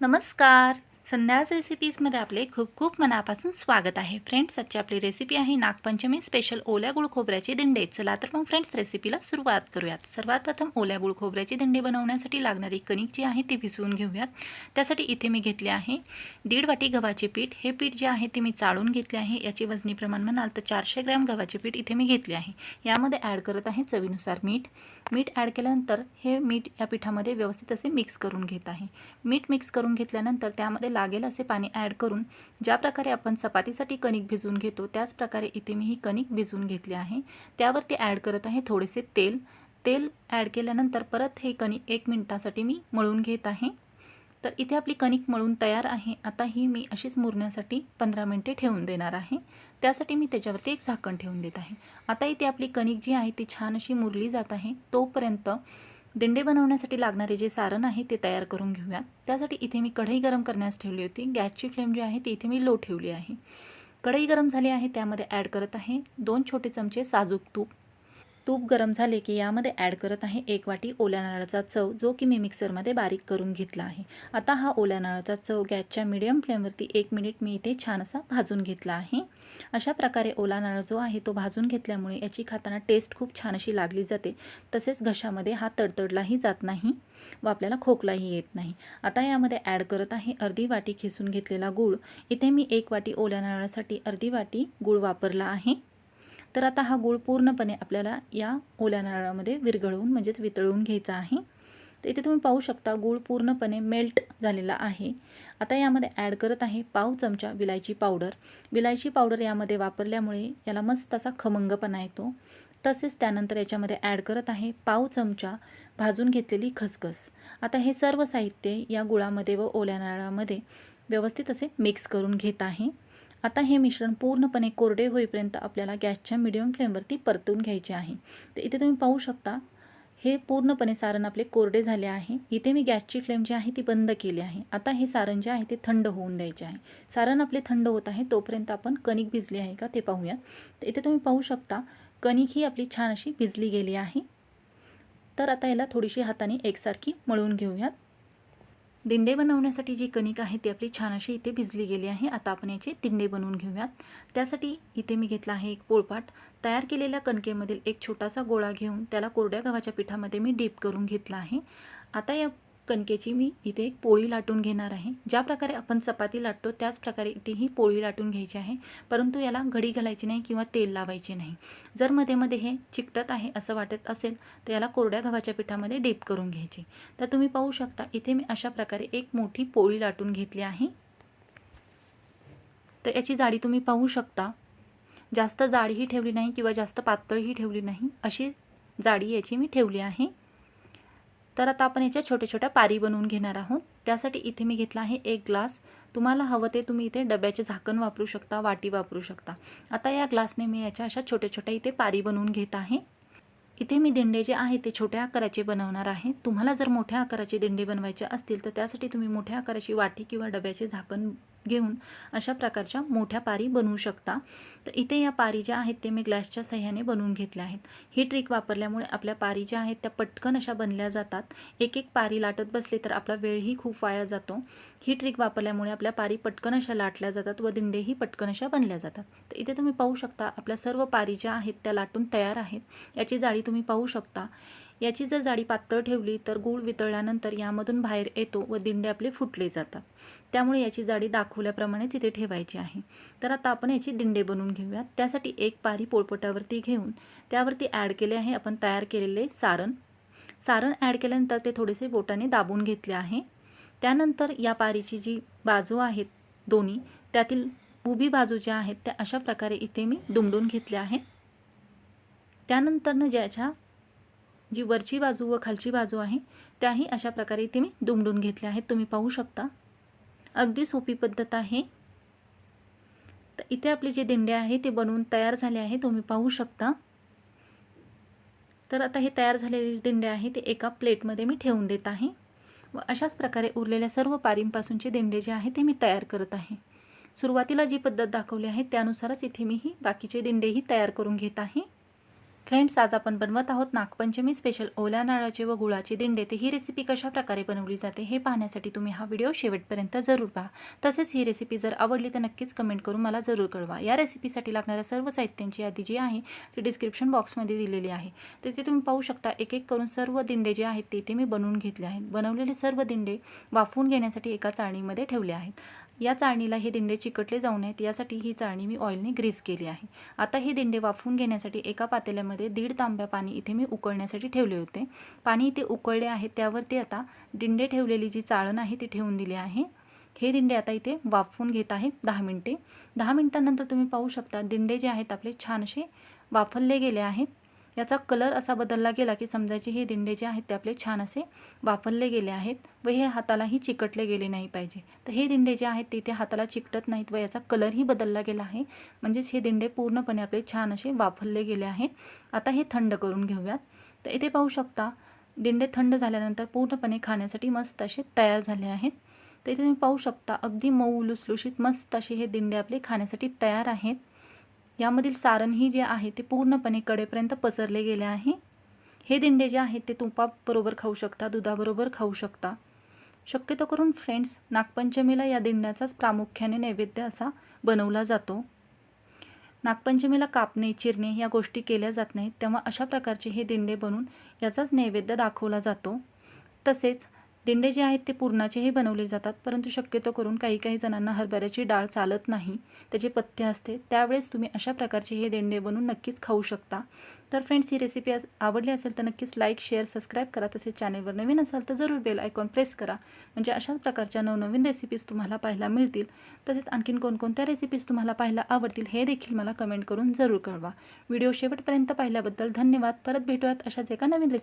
नमस्कार. संध्याज रेसिपीजमध्ये आपले खूप खूप मनापासून स्वागत आहे. फ्रेंड्स आजची आपली रेसिपी आहे नागपंचमी स्पेशल ओल्या गुळ खोबऱ्याची दिंडे. चला तर मग फ्रेंड्स रेसिपीला सुरुवात करूयात. सर्वात प्रथम ओल्या गुळ खोबऱ्याची दिंडे बनवण्यासाठी लागणारी कणिक जी आहे ती भिजवून घेऊयात. त्यासाठी इथे मी घेतले आहे दीड वाटी गव्हाचे पीठ. हे पीठ जे आहे ते मी चाळून घेतले आहे. याची वजनी प्रमाण म्हणाल तर चारशे ग्रॅम गव्हाचे पीठ इथे मी घेतले आहे. यामध्ये ॲड करत आहे चवीनुसार मीठ. मीठ ॲड केल्यानंतर हे मीठ या पिठामध्ये व्यवस्थित असे मिक्स करून घेत आहे. मीठ मिक्स करून घेतल्यानंतर त्यामध्ये लागेल असे पाणी ॲड करून ज्या प्रकारे आपण चपातीसाठी कणिक भिजवून घेतो त्याच प्रकारे इथे मी ही कणिक भिजवून घेतली आहे. त्यावरती ॲड करत आहे थोडेसे तेल. तेल ॲड केल्यानंतर परत हे कणिक एक मिनटासाठी मी मळून घेत आहे. तर इथे आपली कणिक मळून तयार आहे. आता ही मी अशीच मुरण्यासाठी पंधरा मिनटे ठेवून देणार आहे. त्यासाठी मी त्याच्यावरती एक झाकण ठेवून देत आहे. आता इथे आपली कणिक जी आहे ती छान अशी मुरली जात आहे. तोपर्यंत दिंडे बनवण्यासाठी लागणारे जे सारण आहे ते तयार करून घेऊया. त्यासाठी इथे मी कढई गरम करण्यास ठेवली होती. गॅसची फ्लेम जी आहे ती इथे मी लो ठेवली आहे. कढई गरम झाली आहे त्यामध्ये ॲड करत आहे दोन छोटे चमचे साजूक तूप. तूप गरम झाले की यामध्ये ॲड करत आहे एक वाटी ओल्या नारळाचा चव जो की मी मिक्सरमध्ये बारीक करून घेतला आहे. आता हा ओल्या नारळाचा चव गॅसच्या मिडियम फ्लेमवरती एक मिनिट मी इथे छान असा भाजून घेतला आहे. अशा प्रकारे ओला नारळ जो आहे तो भाजून घेतल्यामुळे याची खाताना टेस्ट खूप छान अशी लागली जाते. तसेच घशामध्ये हा तडतडलाही जात नाही व आपल्याला खोकलाही येत नाही. आता यामध्ये ॲड करत आहे अर्धी वाटी खिसून घेतलेला गूळ. इथे मी एक वाटी ओल्या नारळासाठी अर्धी वाटी गूळ वापरला आहे. तर आता हा गूळ पूर्णपणे आपल्याला या ओल्या नारळामध्ये विरघळवून म्हणजेच वितळवून घ्यायचा आहे. तर इथे तुम्ही पाहू शकता गूळ पूर्णपणे मेल्ट झालेला आहे. आता यामध्ये ॲड करत आहे पाव चमचा विलायची पावडर. विलायची पावडर यामध्ये वापरल्यामुळे याला मस्त असा खमंगपणा येतो. तसेच त्यानंतर याच्यामध्ये ॲड करत आहे पाव चमचा भाजून घेतलेली खसखस. आता हे सर्व साहित्य या गुळामध्ये व ओल्या नारळामध्ये व्यवस्थित असे मिक्स करून घेत आहे. आता हे मिश्रण पूर्णपणे कोरडे होईपर्यंत आपल्याला गॅसच्या मिडियम फ्लेमवरती परतून घ्यायचे आहे. तर इथे तुम्ही पाहू शकता हे पूर्णपणे सारण आपले कोरडे झाले आहे. इथे मी गॅसची फ्लेम जी आहे ती बंद केली आहे. आता हे सारण जे आहे ते थंड होऊन द्यायचे आहे. सारण आपले थंड होत आहे तोपर्यंत आपण कणिक भिजली आहे का ते पाहूयात. तर इथे तुम्ही पाहू शकता कणिक ही आपली छान अशी भिजली गेली आहे. तर आता याला थोडीशी हाताने एकसारखी मळून घेऊयात. दिंडे बनवण्यासाठी जी कणिक आहे ती आपली छान अशी इथे भिजली गेली आहे. आता आपण याचे दिंडे बनवून घेऊयात. त्यासाठी इथे मी घेतला आहे एक पोळपाट. तयार केलेल्या कणकेमधील एक छोटासा गोळा घेऊन त्याला कोरड्या गव्हाच्या पिठामध्ये मी डीप करून घेतला आहे. आता या कणकेची मी इथे एक पोळी लाटून घेणार आहे. ज्या प्रकारे आपण चपाती लाटतो त्याच प्रकारे इथे ही पोळी लाटून घ्यायची आहे. परंतु याला घडी घालायची नाही किंवा तेल लावायचे नाही. जर मध्ये मध्ये हे चिकटत आहे असं वाटत असेल तर याला कोरड्या गव्हाच्या पिठामध्ये डीप करून घ्यायचे. तर तुम्ही पाहू शकता इथे मी अशा प्रकारे एक मोठी पोळी लाटून घेतली आहे. तर याची जाडी तुम्ही पाहू शकता. जास्त जाडीही ठेवली नाही किंवा जास्त पातळही ठेवली नाही अशी जाडी याची मी ठेवली आहे. तर आता आपण याच्या छोट्या छोट्या पारी बनवून घेणार आहोत. त्यासाठी इथे मी घेतला आहे एक ग्लास. तुम्हाला हवं ते तुम्ही इथे डब्याचे झाकण वापरू शकता वाटी वापरू शकता. आता या ग्लासने मी याच्या अशा छोट्या छोट्या इथे पारी बनवून घेत आहे. इथे मी दिंडे जे आहे ते छोट्या आकाराचे बनवणार आहे. तुम्हाला जर मोठ्या आकाराचे दिंडे बनवायचे असतील तर त्यासाठी तुम्ही मोठ्या आकाराची वाटी किंवा डब्याचे झाकण घेऊन अशा प्रकारच्या मोठ्या पारी बनवू शकता. तर इथे या पारी ज्या आहेत ते मी ग्लासच्या सह्याने बनवून घेतल्या आहेत. ही ट्रिक वापरल्यामुळे आपल्या पारी ज्या आहेत त्या पटकन अशा बनल्या जातात. एक एक पारी लाटत बसली तर आपला वेळही खूप वाया जातो. ही ट्रिक वापरल्यामुळे आपल्या पारी पटकन अशा लाटल्या जातात व दिंडेही पटकन अशा बनल्या जातात. तर इथे तुम्ही पाहू शकता आपल्या सर्व पारी ज्या आहेत त्या लाटून तयार आहेत. याची जाळी तुम्ही पाहू शकता. याची जर जाडी पातळ ठेवली तर गूळ वितळल्यानंतर यामधून बाहेर येतो व दिंडे आपले फुटले जातात. त्यामुळे याची जाडी दाखवल्याप्रमाणेच इथे ठेवायची आहे. तर आता आपण याची दिंडे बनवून घेऊयात. त्यासाठी एक पारी पोळपटावरती घेऊन त्यावरती ॲड केले आहे आपण तयार केलेले सारण. सारण ॲड केल्यानंतर ते थोडेसे बोटाने दाबून घेतले आहे. त्यानंतर या पारीची जी बाजू आहेत दोन्ही त्यातील उभी बाजू ज्या आहेत त्या अशा प्रकारे इथे मी दुमडून घेतल्या आहेत. त्यानंतरनं ज्याच्या जी वरची बाजू व खालची बाजू आहे त्याही अशा प्रकारे इथे मी दुमडून घेतल्या आहेत. तुम्ही पाहू शकता. अगदी सोपी पद्धत आहे. तर इथे आपले जे दिंडे आहे ते बनवून तयार झाले आहे. तुम्ही पाहू शकता. तर आता हे तयार झालेले दिंडे आहे ते एका प्लेटमध्ये मी ठेवून देत आहे. व अशाच प्रकारे उरलेल्या सर्व पारींपासूनचे दिंडे जे आहे ते मी तयार करत आहे. सुरुवातीला जी पद्धत दाखवली आहे त्यानुसारच इथे मी ही बाकीचे दिंडेही तयार करून घेत आहे. फ्रेंड्स आज आपण बनवत आहोत नागपंचमी स्पेशल ओल्या नारळाचे व गुळाचे दिंडे. तर ही रेसिपी कशा प्रकारे बनवली जाते हे पाहण्यासाठी तुम्ही हा व्हिडिओ शेवटपर्यंत जरूर पहा. तसेच ही रेसिपी जर आवडली तर नक्कीच कमेंट करून मला जरूर कळवा. या रेसिपीसाठी लागणाऱ्या सर्व साहित्यांची यादी जी आहे ती डिस्क्रिप्शन बॉक्समध्ये दिलेली आहे. तिथे तुम्ही पाहू शकता एक एक करून सर्व दिंडे जे आहेत ते ते मी बनवून घेतले आहेत. बनवलेले सर्व दिंडे वाफवून घेण्यासाठी एका चाळणीमध्ये ठेवले आहेत. या चाळणीला हे दिंडे चिकटले जाऊ नयेत यासाठी ही चाळणी मी ऑइलने ग्रीस केली आहे. आता हे दिंडे वाफवून घेण्यासाठी एका पातेल्यामध्ये दीड तांब्या पाणी इथे मी उकळण्यासाठी ठेवले होते. पाणी इथे उकळले आहे त्यावरती आता दिंडे ठेवलेली जी चाळण आहे ती ठेवून दिली आहे. हे दिंडे आता इथे वाफवून घेत आहे दहा मिनटे. दहा मिनटानंतर तुम्ही पाहू शकता दिंडे जे आहेत आपले छानसे वाफरले गेले आहेत. याचा कलर असा बदलला गेला की समजायचे हे दिंडे जे आहेत ते आपले छान असे वापरले गेले आहेत व हे हातालाही चिकटले गेले नाही पाहिजे. तर हे दिंडे जे आहेत ते ते हाताला चिकटत नाहीत व याचा कलरही बदलला गेला आहे. म्हणजेच हे दिंडे पूर्णपणे आपले छान असे वापरले गेले आहेत. आता हे थंड करून घेऊयात. तर इथे पाहू शकता दिंडे थंड झाल्यानंतर पूर्णपणे खाण्यासाठी मस्त असे तयार झाले आहेत. तर इथे तुम्ही पाहू शकता अगदी मऊ लुसलुशीत मस्त असे हे दिंडे आपले खाण्यासाठी तयार आहेत. यामधील सारणही जे आहे ते पूर्णपणे कडेपर्यंत पसरले गेले आहे. हे दिंडे जे आहेत ते तुपाबरोबर खाऊ शकता दुधाबरोबर खाऊ शकता. शक्यतो करून फ्रेंड्स नागपंचमीला या दिंड्याचाच प्रामुख्याने नैवेद्य असा बनवला जातो. नागपंचमीला कापणे चिरणे या गोष्टी केल्या जात नाहीत तेव्हा अशा प्रकारचे हे दिंडे बनवून याचाच नैवेद्य दाखवला जातो. तसेच दिंडे जे आहेत ते पुरणाचेही बनवले जातात परंतु शक्यतो करून काही काही जणांना हरभऱ्याची डाळ चालत नाही. त्याचे पथ्य असते. त्यावेळेस तुम्ही अशा प्रकारचे हे दिंडे बनवून नक्कीच खाऊ शकता. तर फ्रेंड्स ही रेसिपी आवडली असेल तर नक्कीच लाईक शेअर सबस्क्राईब करा. तसेच चॅनेलवर नवीन असाल तर जरूर बेल आयकॉन प्रेस करा. म्हणजे अशाच प्रकारच्या नवनवीन रेसिपीज तुम्हाला पाहायला मिळतील. तसेच आणखीन कोणकोणत्या रेसिपीज तुम्हाला पाहायला आवडतील हे देखील मला कमेंट करून जरूर कळवा. व्हिडिओ शेवटपर्यंत पाहिल्याबद्दल धन्यवाद. परत भेटूयात अशाच एका नवीन रेसिपी